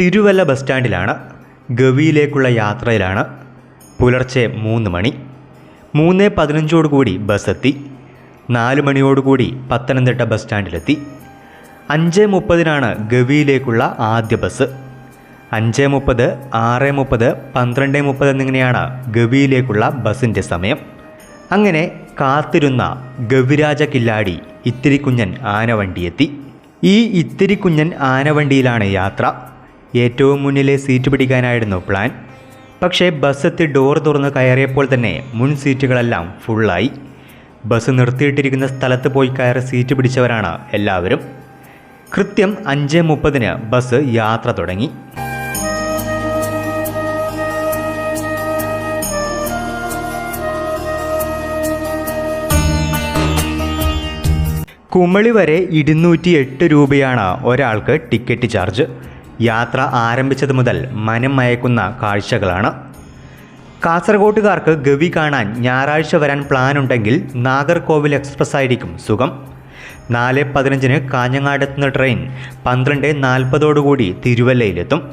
Thiruvalla bus സ്റ്റാൻഡിലാണ് ഗവിയിലേക്കുള്ള യാത്രയിലാണ് പുലർച്ചെ മൂന്ന് മണി. മൂന്ന് പതിനഞ്ചോടുകൂടി എത്തി. നാല് മണിയോടുകൂടി പത്തനംതിട്ട ബസ് സ്റ്റാൻഡിലെത്തി. അഞ്ച് മുപ്പതിനാണ് ഗവിയിലേക്കുള്ള ആദ്യ ബസ്. അഞ്ച് മുപ്പത് ആറ് മുപ്പത് പന്ത്രണ്ട് മുപ്പത് എന്നിങ്ങനെയാണ് ഗവിയിലേക്കുള്ള ബസ്സിന്റെ സമയം. അങ്ങനെ കാത്തിരുന്ന ഗവിരാജ കില്ലാടി ഇത്തിരി കുഞ്ഞൻ ആനവണ്ടിയെത്തി. ഈ ഇത്തിരി കുഞ്ഞൻ ആനവണ്ടിയിലാണ് യാത്ര. ഏറ്റവും മുന്നിലെ സീറ്റ് പിടിക്കാനായിരുന്നു പ്ലാൻ. പക്ഷേ ബസ്സെത്തി ഡോർ തുറന്ന് കയറിയപ്പോൾ തന്നെ മുൻ സീറ്റുകളെല്ലാം ഫുള്ളായി. ബസ് നിർത്തിയിട്ടിരിക്കുന്ന സ്ഥലത്ത് പോയി കയറി സീറ്റ് പിടിച്ചവരാണ് എല്ലാവരും. കൃത്യം അഞ്ച് മുപ്പതിന് ബസ് യാത്ര തുടങ്ങി. കുമളി വരെ ഇരുന്നൂറ്റി എട്ട് രൂപയാണ് ഒരാൾക്ക് ടിക്കറ്റ് ചാർജ്. യാത്ര ആരംഭിച്ചത് മുതൽ മനം മയക്കുന്ന കാഴ്ചകളാണ്. കാസർഗോട്ടുകാർക്ക് ഗവി കാണാൻ ഞായറാഴ്ച വരാൻ പ്ലാൻ ഉണ്ടെങ്കിൽ നാഗർകോവിൽ എക്സ്പ്രസ് ആയിരിക്കും സുഖം. നാല് പതിനഞ്ചിന് കാഞ്ഞങ്ങാടെത്തുന്ന ട്രെയിൻ പന്ത്രണ്ട് നാൽപ്പതോടുകൂടി തിരുവല്ലയിലെത്തും.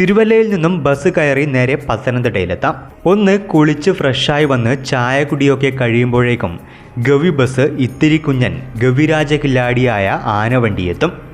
തിരുവല്ലയിൽ നിന്നും ബസ് കയറി നേരെ പത്തനംതിട്ടയിലെത്താം. ഒന്ന് കുളിച്ച് ഫ്രഷായി വന്ന് ചായ കുടിയൊക്കെ കഴിയുമ്പോഴേക്കും ഗവി ബസ് ഇത്തിരി കുഞ്ഞൻ ഗവിരാജ കില്ലാടിയായ ആനവണ്ടിയെത്തും.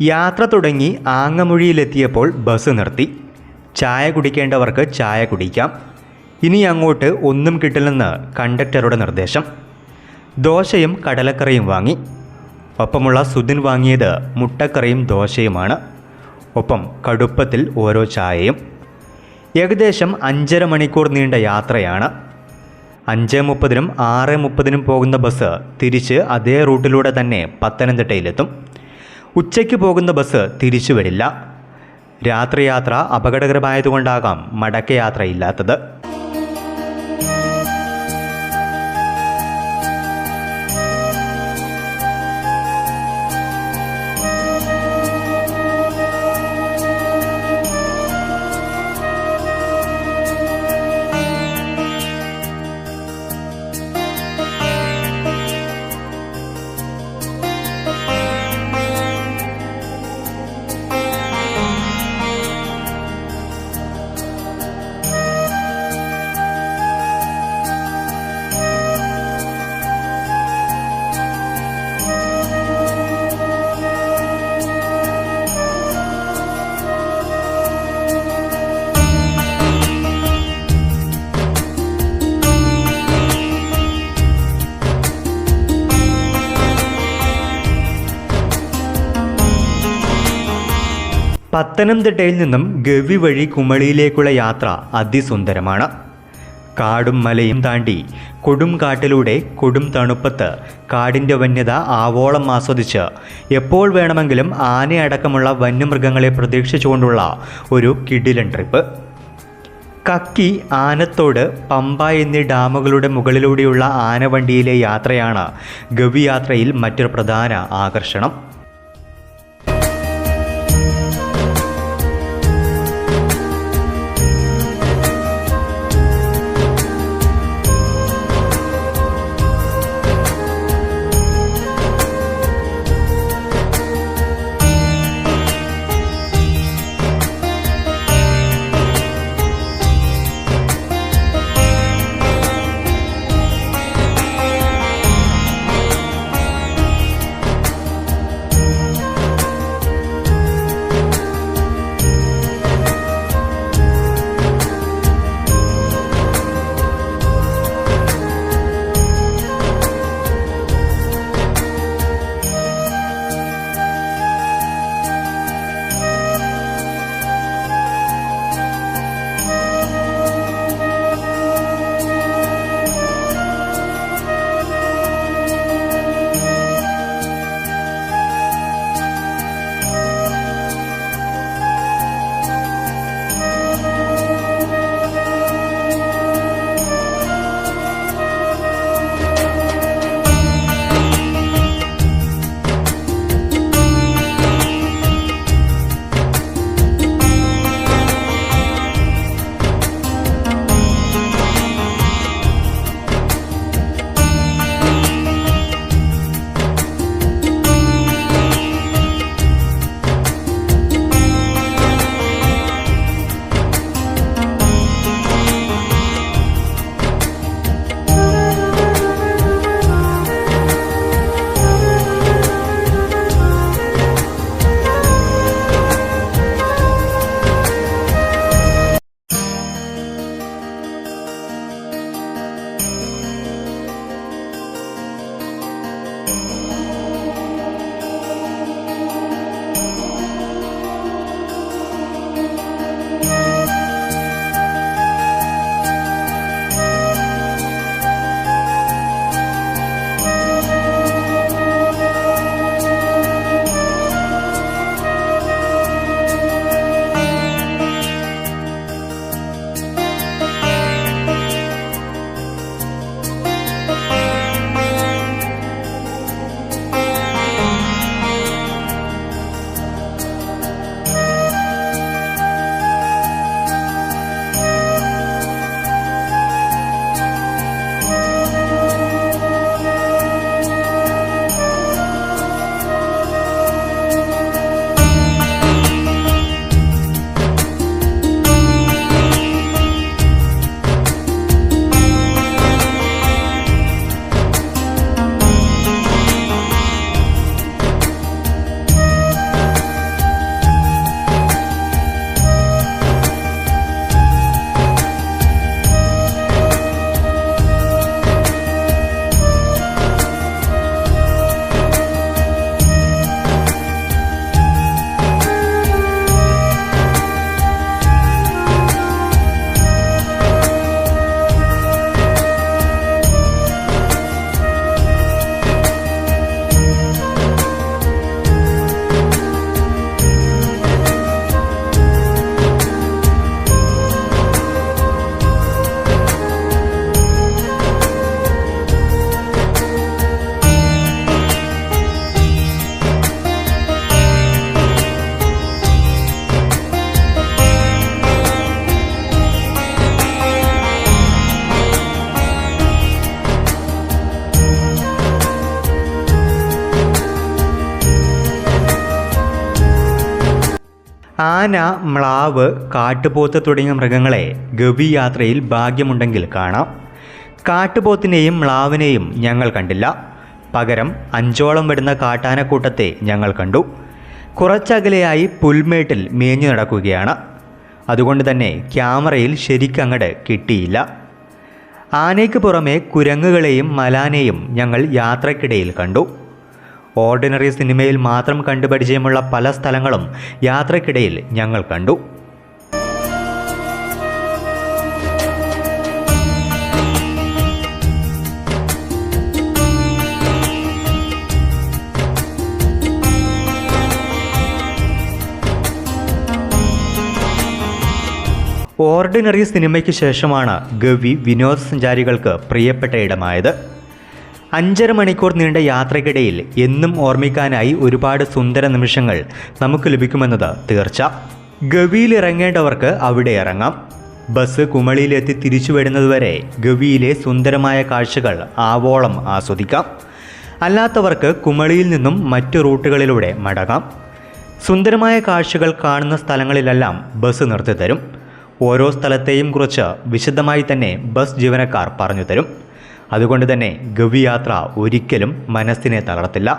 യാത്ര തുടങ്ങി ആങ്ങമുഴിയിലെത്തിയപ്പോൾ ബസ് നിർത്തി. ചായ കുടിക്കേണ്ടവർക്ക് ചായ കുടിക്കാം. ഇനി അങ്ങോട്ട് ഒന്നും കിട്ടില്ലെന്ന് കണ്ടക്ടറുടെ നിർദ്ദേശം. ദോശയും കടലക്കറിയും വാങ്ങി. ഒപ്പമുള്ള സുധിൻ വാങ്ങിയത് മുട്ടക്കറിയും ദോശയുമാണ്. ഒപ്പം കടുപ്പത്തിൽ ഓരോ ചായയും. ഏകദേശം അഞ്ചര മണിക്കൂർ നീണ്ട യാത്രയാണ്. അഞ്ച് മുപ്പതിനും ആറ് മുപ്പതിനും പോകുന്ന ബസ് തിരിച്ച് അതേ റൂട്ടിലൂടെ തന്നെ പത്തനംതിട്ടയിലെത്തും. ഉച്ചയ്ക്ക് പോകുന്ന ബസ് തിരിച്ചു വരില്ല. രാത്രിയാത്ര അപകടകരമായതുകൊണ്ടാകാം മടക്കയാത്രയില്ലാത്തത്. പത്തനംതിട്ടയിൽ നിന്നും ഗവി വഴി കുമളിയിലേക്കുള്ള യാത്ര അതിസുന്ദരമാണ്. കാടും മലയും താണ്ടി കൊടും കാട്ടിലൂടെ കൊടും തണുപ്പത്ത് കാടിന്റെ വന്യത ആവോളം ആസ്വദിച്ച് എപ്പോൾ വേണമെങ്കിലും ആനയടക്കമുള്ള വന്യമൃഗങ്ങളെ പ്രതീക്ഷിച്ചുകൊണ്ടുള്ള ഒരു കിടിലൻ ട്രിപ്പ്. കക്കി ആനത്തോട് പമ്പ എന്നീ ഡാമുകളുടെ മുകളിലൂടെയുള്ള ആനവണ്ടിയിലെ യാത്രയാണ് ഗവി യാത്രയിൽ മറ്റൊരു പ്രധാന ആകർഷണം. ആന മ്ലാവ് കാട്ടുപോത്ത് തുടങ്ങിയ മൃഗങ്ങളെ ഗവി യാത്രയിൽ ഭാഗ്യമുണ്ടെങ്കിൽ കാണാം. കാട്ടുപോത്തിനെയും മ്ലാവിനെയും ഞങ്ങൾ കണ്ടില്ല. പകരം അഞ്ചോളം വരുന്ന കാട്ടാനക്കൂട്ടത്തെ ഞങ്ങൾ കണ്ടു. കുറച്ചകലെയായി പുൽമേട്ടിൽ മേഞ്ഞു നടക്കുകയാണ്. അതുകൊണ്ട് തന്നെ ക്യാമറയിൽ ശരിക്കങ്ങട് കിട്ടിയില്ല. ആനയ്ക്ക് പുറമെ കുരങ്ങുകളെയും മലാനെയും ഞങ്ങൾ യാത്രക്കിടയിൽ കണ്ടു. ഓർഡിനറി സിനിമയിൽ മാത്രം കണ്ടുപരിചയമുള്ള പല സ്ഥലങ്ങളും യാത്രക്കിടയിൽ ഞങ്ങൾ കണ്ടു. ഓർഡിനറി സിനിമയ്ക്ക് ശേഷമാണ് ഗവി വിനോദസഞ്ചാരികൾക്ക് പ്രിയപ്പെട്ട ഇടമായത്. അഞ്ചര മണിക്കൂർ നീണ്ട യാത്രയ്ക്കിടയിൽ എന്നും ഓർമ്മിക്കാനായി ഒരുപാട് സുന്ദര നിമിഷങ്ങൾ നമുക്ക് ലഭിക്കുമെന്നത് തീർച്ച. ഗവിയിലിറങ്ങേണ്ടവർക്ക് അവിടെ ഇറങ്ങാം. ബസ് കുമളിയിലെത്തി തിരിച്ചു വരുന്നതുവരെ ഗവിയിലെ സുന്ദരമായ കാഴ്ചകൾ ആവോളം ആസ്വദിക്കാം. അല്ലാത്തവർക്ക് കുമളിയിൽ നിന്നും മറ്റു റൂട്ടുകളിലൂടെ മടങ്ങാം. സുന്ദരമായ കാഴ്ചകൾ കാണുന്ന സ്ഥലങ്ങളിലെല്ലാം ബസ് നിർത്തി തരും ഓരോ സ്ഥലത്തെയും കുറിച്ച് വിശദമായി തന്നെ ബസ് ജീവനക്കാർ പറഞ്ഞു തരും. അതുകൊണ്ട് തന്നെ ഗവിയാത്ര ഒരിക്കലും മനസ്സിനെ തളർത്തില്ല.